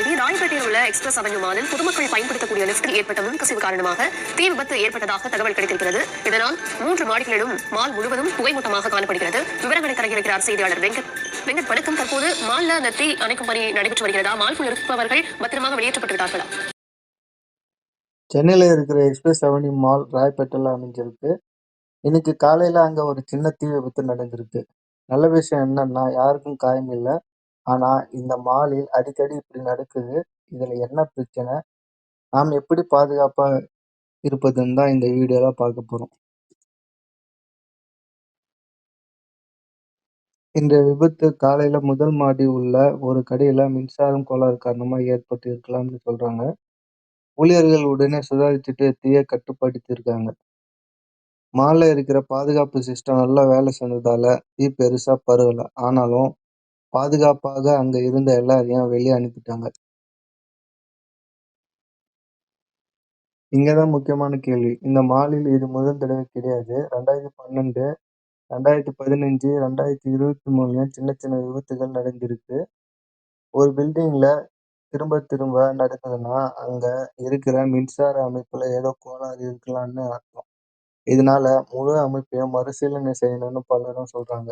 செய்தி. ராயப்பேட்டையில் உள்ள எக்ஸ்பிரஸ் அவென்யூ மாலில் பொதுமக்கள் பயன்படுத்தக்கூடிய லிப்டில் ஏற்பட்ட முன்கசிவு காரணமாக தீ விபத்து ஏற்பட்டதாக தகவல் கிடைத்திருக்கிறது. இதனால் மூன்று மாடிகளிலும் மால் முழுவதும் புகைமூட்டமாக காணப்படுகிறது. விவரங்களை தருகிறார் செய்தியாளர் வெங்கட். வெங்கட் வணக்கம். தற்போது மால்ல அந்த தீ அணைக்கும் பணி நடைபெற்று வருகிறதா? மால்குள் இருப்பவர்கள் பத்திரமாக வெளியேற்றப்பட்டு விட்டார்களா? சென்னையில் இருக்கிற எக்ஸ்பிரஸ் அவென்யூ மால் ராயப்பேட்டையில் அமைஞ்சிருக்கு. இன்னைக்கு காலையில் அங்கே ஒரு சின்ன தீ விபத்து நடந்திருக்கு. நல்ல விஷயம் என்னன்னா யாருக்கும் காயம் இல்லை. ஆனா இந்த மாலில் அடிக்கடி இப்படி நடக்குது. இதுல என்ன பிரச்சனை? நாம் எப்படி பாதுகாப்பா இருப்பதுன்னு தான் இந்த வீடியோல பார்க்க போறோம். இந்த விபத்து காலையில முதல் மாடி உள்ள ஒரு கடையில் மின்சாரம் கோளாறு காரணமா ஏற்பட்டு இருக்கலாம்னு சொல்றாங்க. ஊழியர்கள் உடனே சுதாரிச்சுட்டு தீயை கட்டுப்படுத்தியிருக்காங்க. மால்ல இருக்கிற பாதுகாப்பு சிஸ்டம் நல்லா வேலை செஞ்சதால தீ பெருசா பரவல. ஆனாலும் பாதுகாப்பாக அங்க இருந்த எல்லாரையும் வெளியே அனுப்பிட்டாங்க. இங்கதான் முக்கியமான கேள்வி. இந்த மாலில் இது முதல் தடவை கிடையாது. ரெண்டாயிரத்தி பன்னெண்டு ரெண்டாயிரத்தி பதினஞ்சு ரெண்டாயிரத்தி இருபத்தி மூணுலயும் சின்ன சின்ன விபத்துகள் நடந்திருக்கு. ஒரு பில்டிங்ல திரும்ப திரும்ப நடக்குதுன்னா அங்க இருக்கிற மின்சார அமைப்புல ஏதோ கோளாறு இருக்கலாம்னு அர்த்தம். இதனால முழு அமைப்பையும் மறுசீலனை செய்யணும்னு பலரும் சொல்றாங்க.